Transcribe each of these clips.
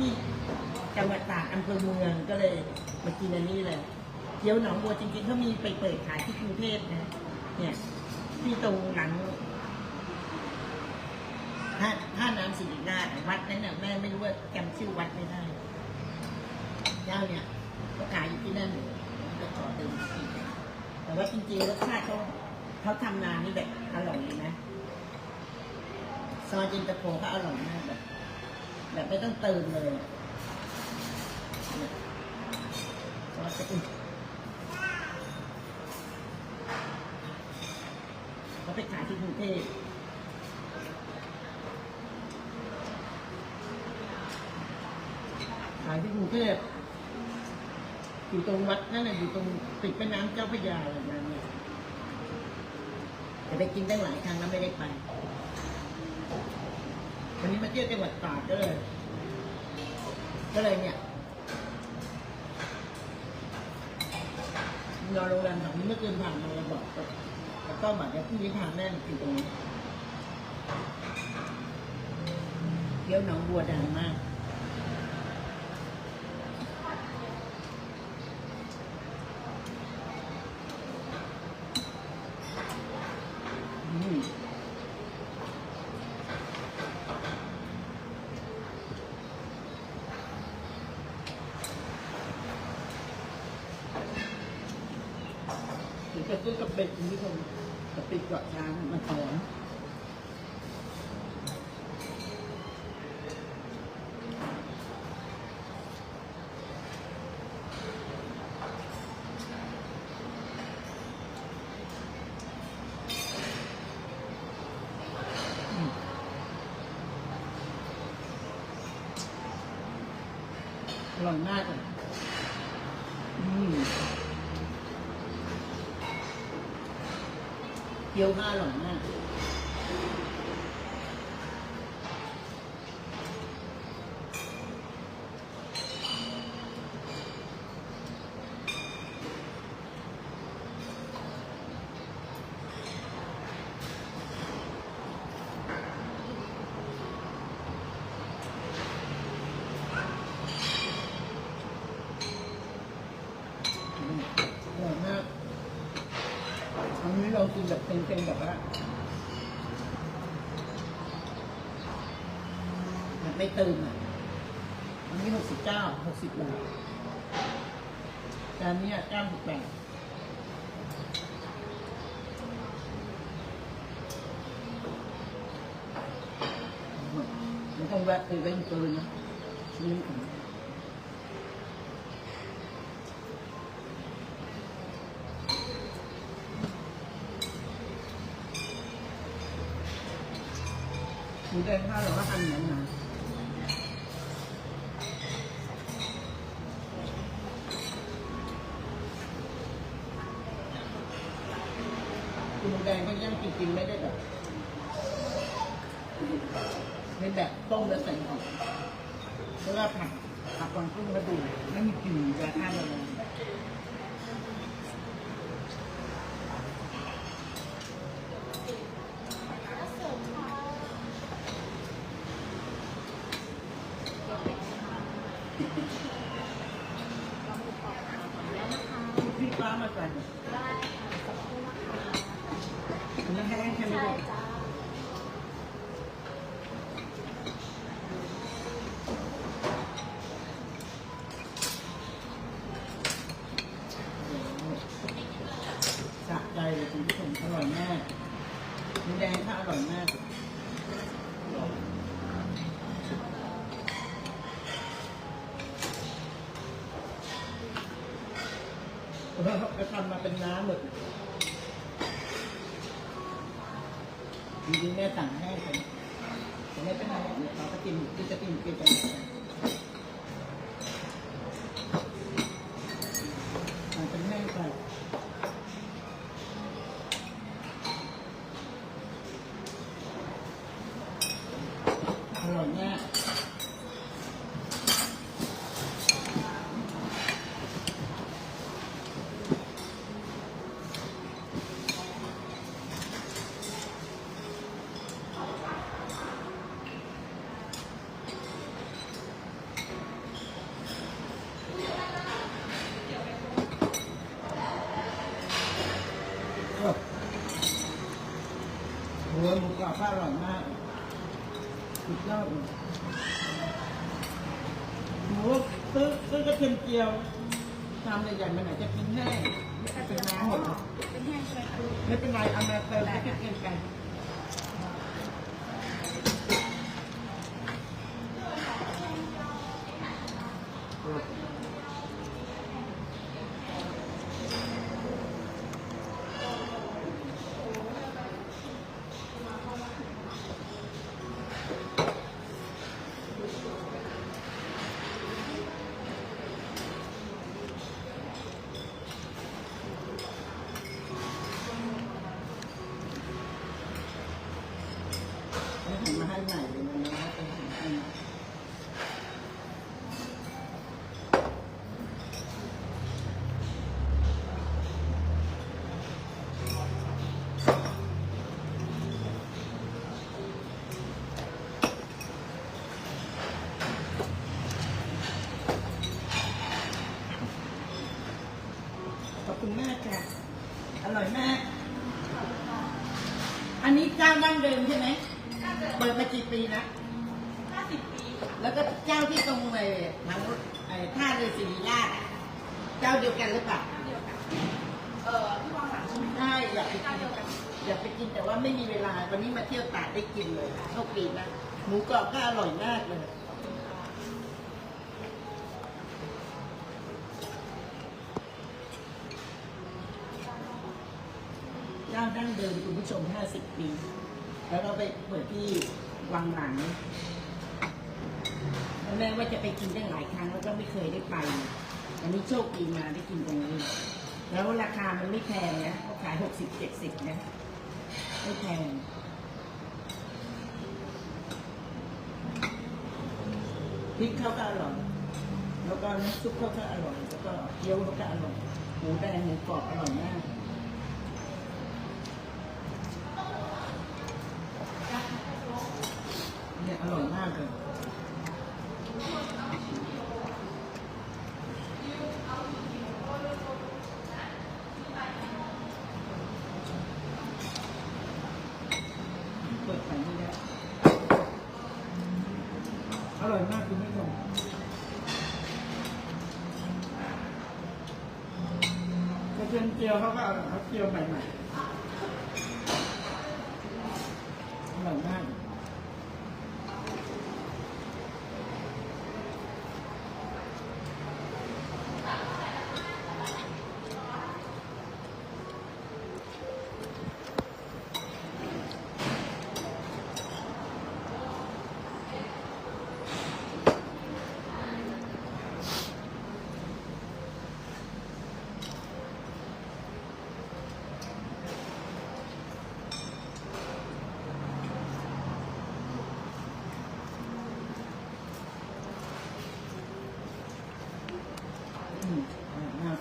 ที่จังหวัดตากอำเภอเมืองก็เลยมากินอันนี้เลยเกี๊ยวหนองบัวจริงๆเขามีไปเปิดขายที่กรุงเทพนะ เนี่ยที่ตรงหลังท่าท่าน้ำสิริราชวัดนั้นน่ะแม่ไม่รู้ว่าจำชื่อวัดไม่ได้เจ้าเนี่ยก็ขายอยู่ที่นั่นก็ขอเดินกินแต่ว่าจริงๆรสชาติเขาเขาทำนานนี่แบบอร่อยเลยนะซอยเย็นตาโฟก็อร่อยมากแบบ แบบไม่ต้องเติมเลยเนี่ยซอสจะอุ่นเขาไปขายที่กรุงเทพขายที่กรุงเทพอยู่ตรงวัดนั่นแหละอยู่ตรงติดแม่น้ำเจ้าพระยาอะไรแบบนี้แต่ไปกินได้งหลายครั้งแล้วไม่ได้ไป วันนี้มาเที่ยวจังหวัดตากก็เลย ก็เลยเนี่ยนอนโรงแรมแถวนี้เมื่อคืนผ่านมาเราบอกกับกับต้อมบอกเดี๋ยวพรุ่งนี้พาแม่มากินตรงนี้เที่ยวหนองบัวดังมากอืม ถึงจะซื้อกับเป็ดคุณผู้ชมกับเป็ดเกาะช้างมันหอมอืมอ ร่อยมากเลยอืมเกี๊ยวห้าอร่อยมาก อืมอร่อยมาก อันนี้เรากินแบบเป็นๆแบบว่าแบบไม่เติมอะอันนี้หกสิบเก้าหกสิบบาทจานนี้เก้าสิบแปดไม่ต้องแวะไปเว้นเกินนะชิ้นของ หมูแดงข้าหรือว่าอันนั้นนะหมูแดงก็ย่างจริงๆไม่ได้แบบไม่แบบต้มแล้วใส่หอมเพราะว่าผักผักกวางตุ้งกระดูกไม่มีกลิ่นยาฆ่าแมลงพี่ป้ามาใส่อันนี้แห้งใช่ไหมลูก สะใจเลยคุณผู้ชมอร่อยมากหมูแดงค่ะอร่อยมาก ก็ทำมาเป็นน้ำหมดจริงๆแม่สั่งให้ผมแต่ไม่เป็นไรเลยวเขาก็กินกินจะกินกินกันสั่งเป็นแห้งไป อร่อยมาก ยอดเลยหมูซื้อซื้อกระเทียมเจียวชามใหญ่ๆมันไหนจะกินแห้งไม่เป็นน้ำหมดหรอกเป็นแห้งใช่ไหมครูไม่เป็นไรเอามาเติมให้เกินกันแล้วหันมาให้ใหม่เลยนะเป็นหันให้ใหม่ขอบคุณมากค่ะ อร่อยมาก อันนี้เจ้าดั้งเดิมใช่ไหม เปิดมากี่ปีนะ 50 ปีค่ะ แล้วก็เจ้าที่ตรงไอ้ทางไอ้ท่าเรือศิริราชอะเจ้าเดียวกันหรือเปล่า เดียวกันเอ่อที่วางหลังใช่ไหม ใช่อยากไป เจ้า กิน เดียวกัน อยากไปกินแต่ว่าไม่มีเวลา วันนี้มาเที่ยวตาดได้กินเลยโชคดีนะ หมูกร อบก็อร่อยมากเลยเจ้าดั้งเดิมคุณผู้ชม 50 ปี แล้วเราไปเปิดที่วังหลังแล้วแม่ว่าจะไปกินได้หลายครั้งแล้วก็ไม่เคยได้ไป อันนี้โชคดีมาได้กินตรงนี้ แล้วราคามันไม่แพงนะเขาขาย 60 70นะ ไม่แพง พริกเขาก็อร่อย แล้วก็น้ำซุปเขาก็อร่อย แล้วก็เกี๊ยวเขาก็อร่อย หมูแดงหมูกรอบอร่อยมาก เนี่ยอร่อยมากเลยเปิดไฟนี่ได้อร่อยมากคุณผู้ชมกระ เทียมเจียวเขาก็เอาเขาเจียวใหม่ๆอร่อยมาก อืมอร่อยมาก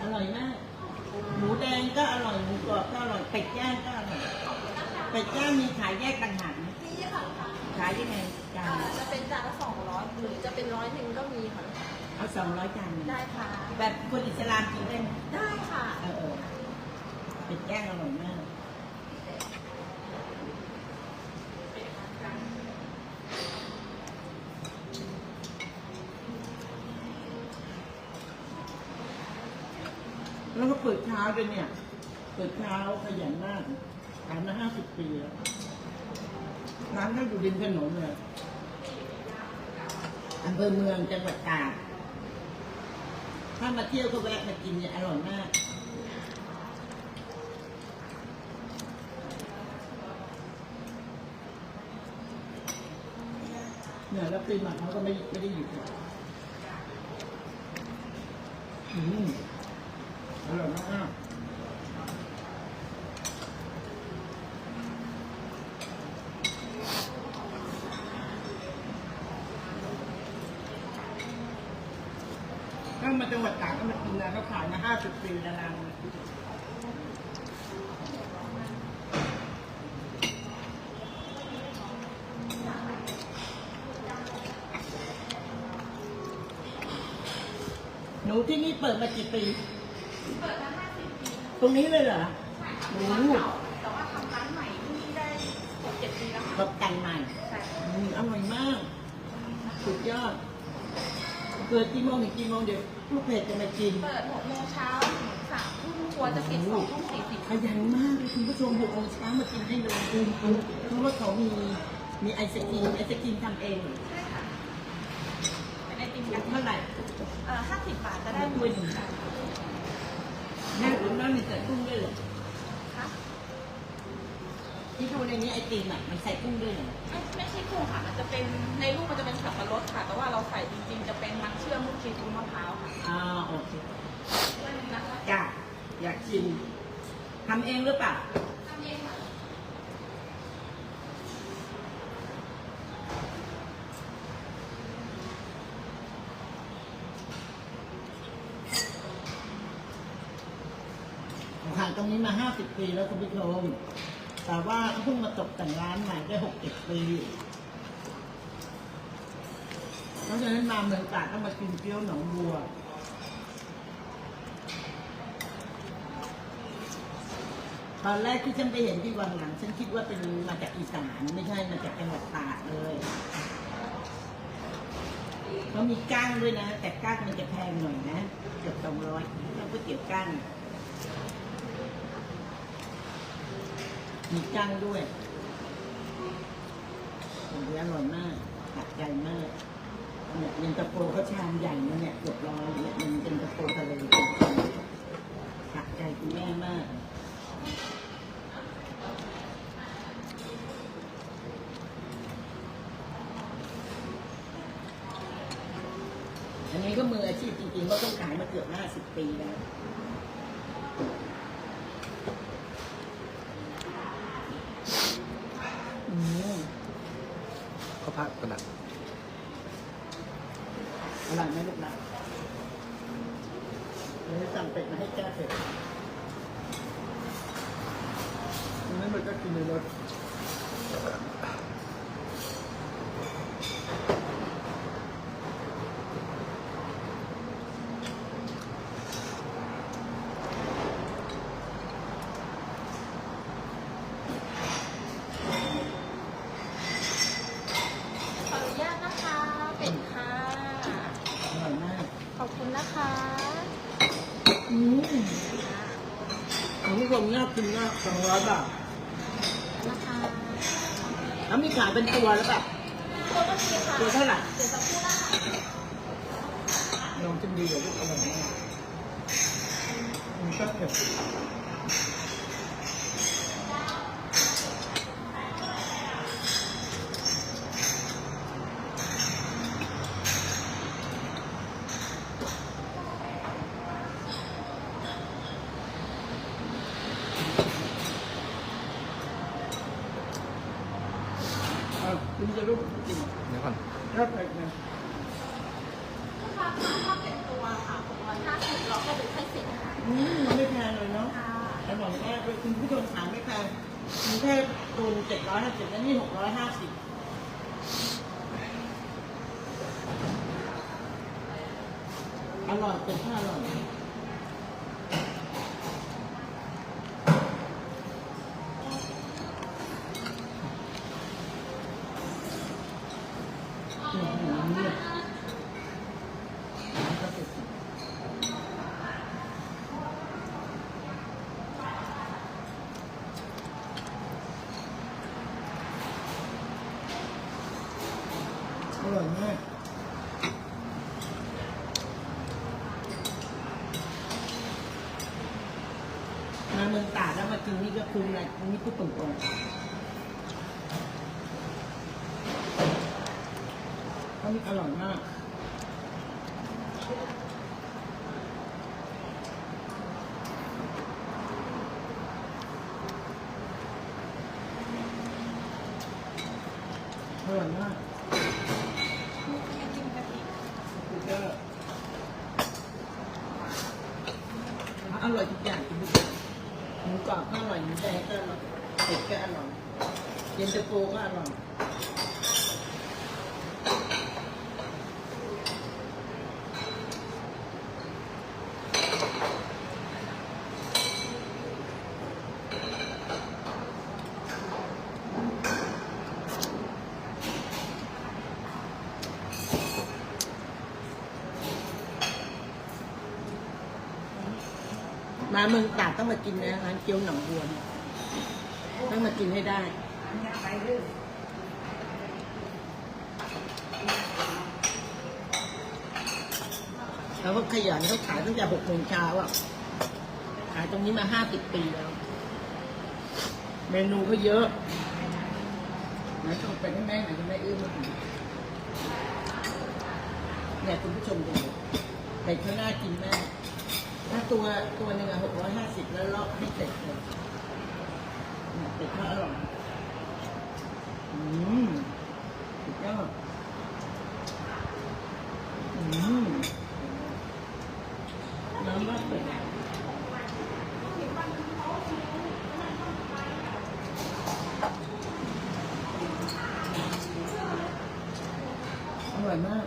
อร่อยมาก หมูแดงก็อร่อย หมูกรอบก็อร่อย เป็ดย่างก็อร่อย เป็ดย่างมีขายแยกต่างหากไหมนี่ค่ะขายยังไงจานเอ่อจะเป็นจานละ200หรือจะเป็นร้อยหนึ่งก็มีค่ะเอาสองร้อยจานหนึ่งได้ค่ะ แบบคนอิสลามกินได้ไหมได้ค่ะเออเออเป็ดย่างอร่อยมากแล้วก็เปิดเช้าด้วยเนี่ย เปิดเช้าขยันมากขายมาห้าสิบปีแล้ว ร้านก็อยู่ริมถนนเลยอำเภอเมืองจังหวัดตากถ้ามาเที่ยวก็แวะมากินเนี่ยอร่อยมากเนี่ยแล้วปีใหม่เขาก็ไม่ไม่ได้หยุดหรอกอืมอร่อยมากถ้ามาจังหวัดตากก็มากินนะเขาขายมาห้าสิบปีแล้วร้านนี้ นูที่นี่เปิดมากี่ปี เปิดมา50ปีตรงนี้เลยเหรอใช่ค่ะโอ้ร้านเก่าแต่ว่าทำร้านใหม่ที่นี่ได้6-7ปีแล้วแบค่ะบแต่งใหม่ใช่ค่ะอืมอร่อยมาก สุดยอด เปิดกี่โมงถึงกี่โมงเดี๋ยวลูกเพจจะมากิน เปิด6โมงเช้าถึง3ทุ่มครัวจะปิด2ทุ่ม40ขยันมากเลยคุณผู้ชมหกโมงเช้ามากินให้เลยเพราะว่าเขามีมีไอศกรีมไอศกรีมทำเอง ใช่ค่ะเป็นไอติมกันเท่าไหร่ เอ่อ50บาทจะได้ถ้วยหนึ่งแม่หรือแม่มีใส่กุ้งด้วยเหรอค่ะที่เขาในนี้ไอติมอะมันใส่กุ้งด้วยเหรอไม่ไม่ใช่กุ้งค่ะมันจะเป็นในรูปมันจะเป็นสับปะรดค่ะ แต่ว่าเราใส่จริงๆ จะเป็นมันเชื่อมลูกชีสมะพร้าวค่ะอ่าโอเคด้วยนึงนะคะจ้าอยากชิมทำเองหรือเปล่าทำเองค่ะ ตรงนี้มาห้าสิบปีแล้วคุณผู้ชม แต่ว่าเพิ่งมาตกแต่งร้านใหม่ได้หกเจ็ดปี เพราะฉะนั้นมาเมืองตราดต้องมากินเกี๊ยวหนองบัวตอนแรกที่ฉันไปเห็นที่วังหลังฉันคิดว่าเป็นมาจากอีสานไม่ใช่มาจากจังหวัดตาดเลยเขามีก้างด้วยนะ แต่ก้างมันจะแพงหน่อยนะเกือบสองร้อยแล้วก๋วยเตี๋ยวก้าง มีก้างด้วยผมอร่อยมากขัดใจมากเนี่ยเย็นตาโฟเขาชามใหญ่นะเนี่ยเกือบร้อยเนี่ยมันเย็นตาโฟทะเลขัดใจคุณแม่มากอันนี้ก็มืออาชีพจริงๆก็ต้องขายมาเกือบห้าสิบปีแล้ว อืม เขาพักกระดัก อร่อยไหมลูกนะเดี๋ยวจะสั่งเป็ดมาให้แก้เป็ดงั้นมันก็กินในรถขออนุญาตนะคะ เป็ดค่ะ อร่อยมาก ขอบคุณนะคะ อืมของ ผู้ชมน่ากินมากสองร้อยบาทนะคะแล้วมีขายเป็นตัวแล้วแบบตัวก็มีค่ะตัวเท่าไหร่เดี๋ยวสักครู่นะคะลองชิมดีกับลูกอร่อยมากมันก็เผ็ดอะกินจะลูกกิน เดี๋ยวก่อน ถ้าเผ็ดนะ ลูกค้าคะถ้าเป็นตัวค่ะ650เราก็เป็นไส้สิบค่ะ อืมมันไม่แพงเลยเนาะ ค่ะ อร่อยมากเลยคุณผู้ชมถามไม่แพงกรุงเทพตูนเจ็ดร้อยห้าสิบแล้วนี่หกร้อยห้าสิบอร่อยเป็นข้าอร่อยอื้อหือเนี่ยแล้วก็เสร็จ อร่อยมาก มาเมืองตราดแล้วมา กินนี่ก็คุ้มเลยนี่พูดตรงๆเพราะนี่อร่อยมาก อร่อยมาก ไอติมกะทิ สุดยอดอร่อยทุกอย่างคุณผู้ชมหมูกรอบก็อร่อยหมูแดงก็อร่อยเป็ดก็อร่อยเย็นตาโฟก็อร่อย มาเมืองตราดต้องมากินนะร้านเกี๊ยวหนองบัวเนี่ยต้องมากินให้ได้ แล้วก็ขยันเขาขายตั้งแต่หกโมงเช้าอะ ขายตรงนี้มาห้าสิบปีแล้ว เมนูก็เยอะไหนส่งไปให้แม่หน่อยให้แม่อื้อมาเนี่ยคุณผู้ชมดูเป็ดเขาน่ากินแม่ ถ้าตัวตัวหนึ่งอะหกร้อยห้าสิบแล้วเลาะให้เสร็จเลยเนี่ยเป็ดเขาอร่อยอืมสุดยอดอืมน้ำราดเป็ดอร่อยมาก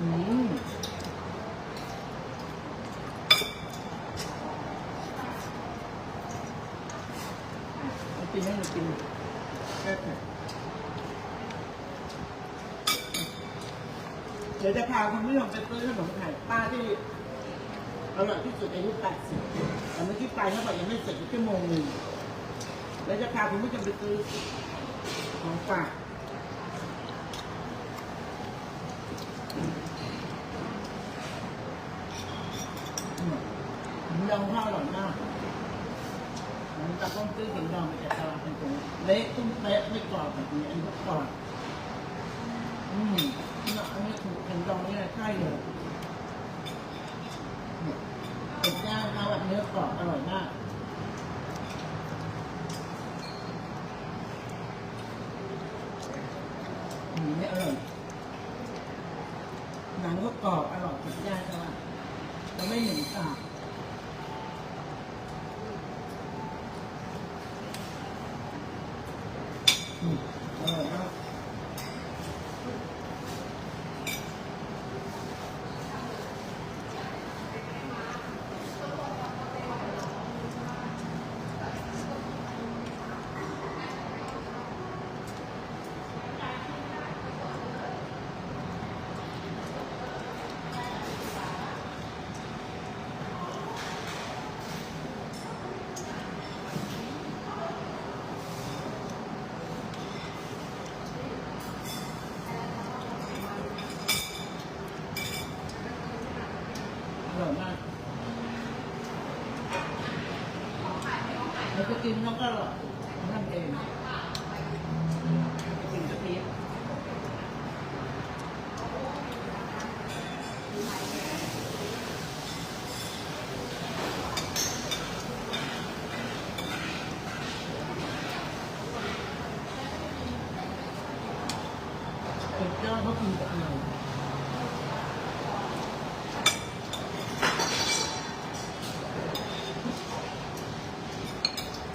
อืมเอากินให้หนูกินแค่ไหนเดี๋ยว จะพาคุณผู้ชมไปซื้อขนมไข่ป้าที่อร่อยที่สุดอายุ80แต่เมื่อกี้ไปเขาบอกยังไม่เสร็จอีกชั่วโมงหนึ่งแล้วจะพาคุณผู้ชมไปซื้อของฝากหมูดองข้าวอร่อยมากมันตะก้องซื้อขิงดองมาจากตลาดเป็นตรงเละตุ้มเป๊ะไม่กรอบแบบนี้อันนี้กรอบอืมเนี่ยอันนี้ถูกขิงดองนี่แหละใช่เลยเนี่ยเป็ดย่างเขาแบบเนื้อกรอบอร่อยมาก อืมเนี่ยอร่อยหนังก็กรอบอร่อยเป็ดย่างเขาอะแล้วไม่เหม็นสาบ อืมอร่อยมากอร่อยมากแล้วก็กินน้องก็อร่อยทำเองกินกะทิสุดยอดเขากินกับเรา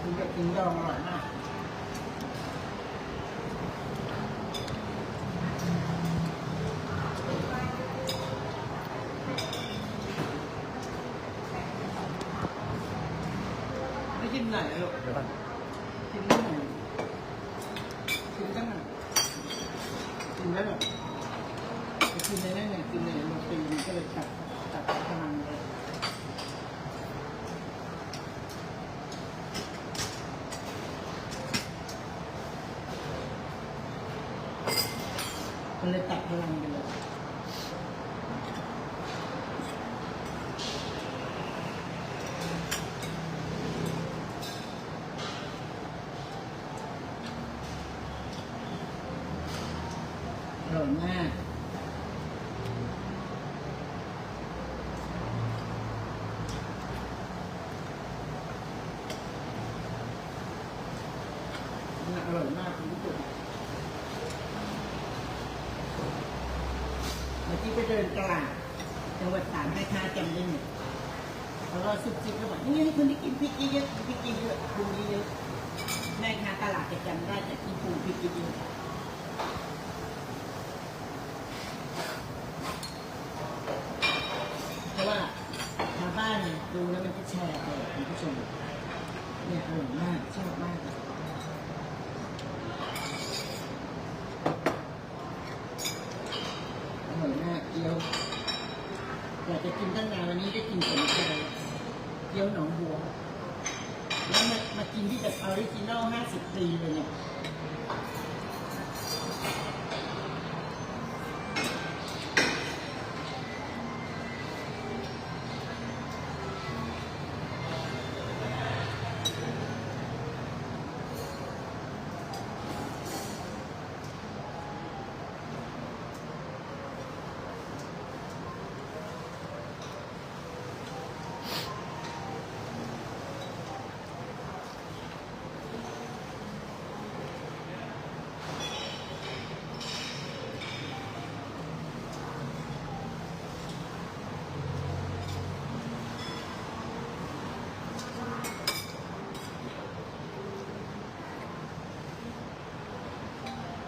กินกับกินดองอร่อยมาก ไม่กินไหนหรอก เดี๋ยวก่อน กินได้ไหนกินได้ไหนกินได้หรอจะกินได้ไหนกินในโรตีมันก็เลยตัดตัดพลังเลย มันเลยตัดพลังไปเลยอร่อยมากน่า อร่อยมากคุณผู้ชมเมื่อกี้ไปเดินตลาดจังหวัดตากแม่ค้าจำได้หมดแล้วก็ซุบซิบก็บอกนี่ให้คนที่กินพริกเยอะพริกเยอะปรุงเยอะแม่ค้าตลาดจะจำได้แต่ที่ปรุงพริกเยอะๆเพราะว่าชาวบ้านเนี่ยดูแล้วมันจะแชร์ไปคุณผู้ชมเนี่ยอร่อยมากชอบมากเลยอร่อยมากเกี๊ยวอยากจะกินตั้งนานวันนี้ได้กินสมใจ เกี๊ยวหนองบัวแล้วมามากินที่แบบออริจินอลห้าสิบปีเลยเนี่ย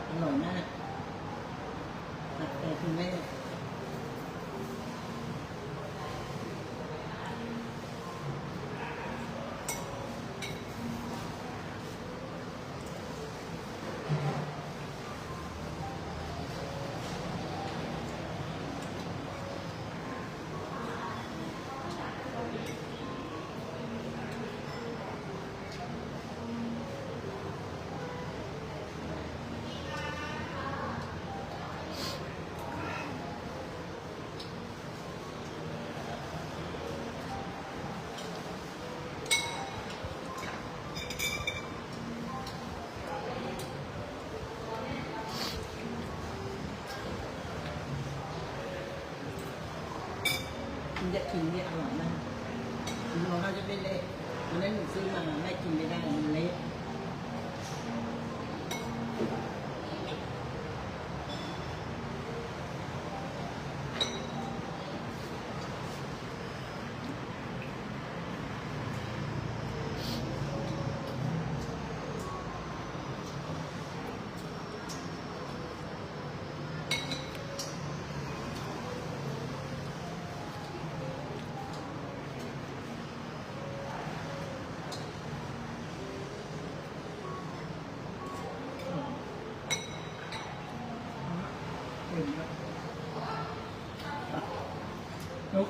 อร่อยมากตักแต่คุณแม่ กินจะกินเนี่ยอร่อยมากถึงเราเขาจะไม่เละวันนั้นหนูซื้อมาแม่กินไม่ได้มันเละ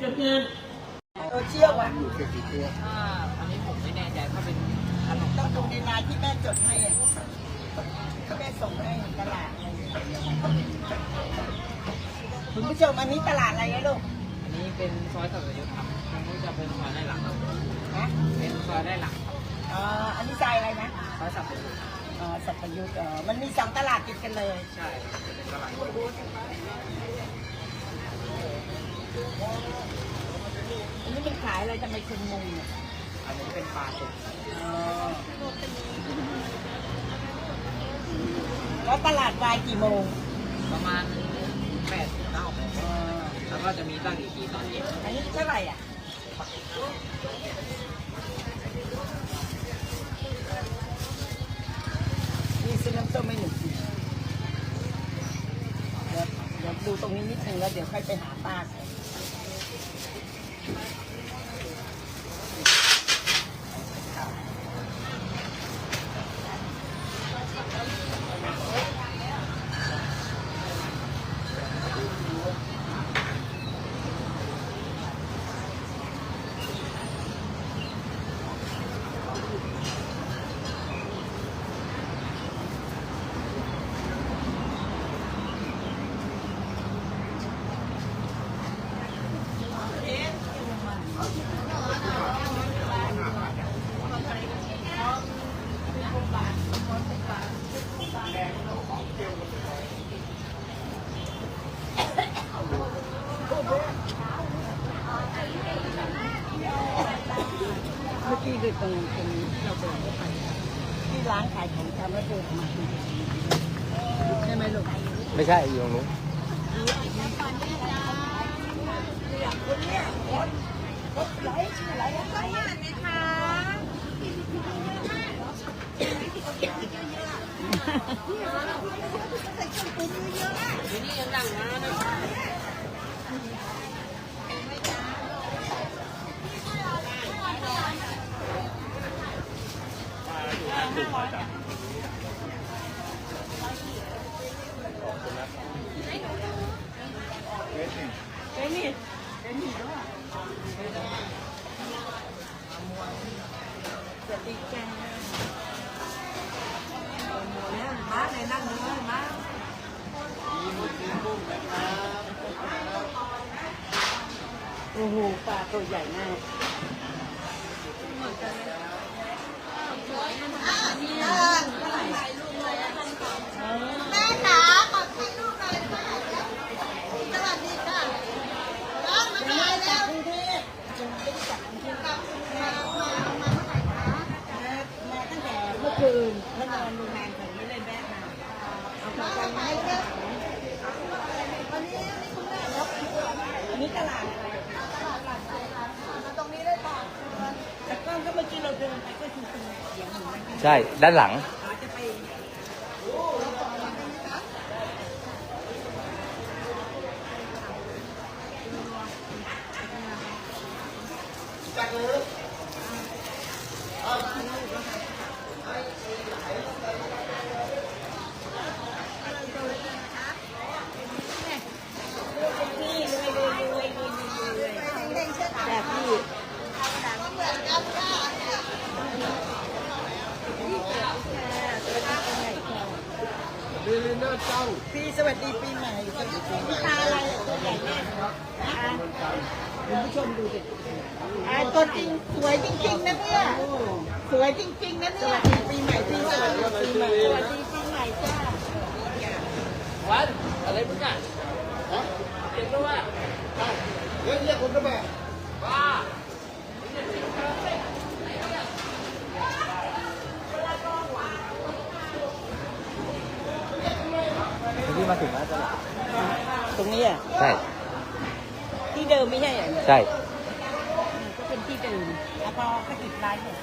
เพื่อนโซเชียลอะอยู่แค่กี่ตัวอ่าอันนี้ผมไม่แน่ใจถ้าเป็นขนมต้องดูในไลน์ที่แม่จดให้อะที่แม่ส่งให้ตลาดอะไรคุณผู้ชมอันนี้ตลาดอะไรนะลูกอันนี้เป็นซอยสัตยุทธ์ครับทางนู้นจะเป็นซอยได้หลังครับฮะเป็นซอยได้หลังครับอ๋ออันนี้ใจอะไรนะซอยสัตยุทธ์อ๋อสัพยุทธ์อ๋อมันมีสองตลาดติดกันเลย ใช่จะเป็นตลาด อันนี้มันขายอะไรทำไมคนงงอะอันนี้เป็นปลาสดอ๋อแล้วตลาดวายกี่โมง ประมาณแปดถึงเก้าโมงอ๋อแล้วก็จะมีตั้งอีกทีตอนเย็นอันนี้เท่าไหร่อะนี่ซื้อน้ำส้มไม่หนึ่งกินเดี๋ยวเดี๋ยวดูตรงนี้นิดนึงแล้วเดี๋ยวค่อยไปหาป้ากัน เมื่อกี้คือตรงตรงนี้ที่เราเดินเข้าไปที่ร้านขายของชำแล้วเดินออกมาใช่ไหมลูก ไม่ใช่อยู่ตรงนู้น นี่ยังดังนะนะ เป็นนี่เป็นนี่ด้วย สวัสดีจ้าหมดแล้วมาในนั่งเลยมาโอ้โหปลาตัวใหญ่มาก แม่จ๋าขอถ่ายรูปหน่อยค่ะสวัสดีค่ะร้องมาถ่ายแล้ว กรุงเทพจะไม่ได้กลับกรุงเทพ กลับมามามาเมื่อไหร่คะ มามาตั้งแต่เมื่อ คืนแล้วนอนโรงแรมแถวนี้เลยแม่มาเอาของมากันมาถ่ายให้ค่ะวันนี้นี่คุณแม่ยกอันนี้ตลาดอะไรมาตรงนี้ได้ก่อแต่กล้องก็เมื่อกี้เราเดินไปก็คือเป็นเสียงเหมือนมันใช่ด้านหลัง อาจจะไป พี่รวยรวยรวยรวยรวย เด้งๆเชิด แต่พี่ เหมือนกันค่ะ พี่สวัสดีปีใหม่สวัสดีปีตาอะไรตัวใหญ่แน่อะคุณผู้ชมดูดิอะตัวจริงสวยจริงๆนะเนี่ยสวยจริงๆนะเนี่ยปีใหม่พี่สวัสดีปีใหม่สวัสดีปีใหม่จ้าวันอะไรมึงอะเห็นด้วยว่าเรียกเรียกคนก็แบบ ว้า ที่ มาถึงแล้วจะหลังตรงนี้อะใช่ที่เดิมไม่ใช่เหรอใช่ ก็เป็นที่เดิมอะพอก็ติดไลน์เนี่ย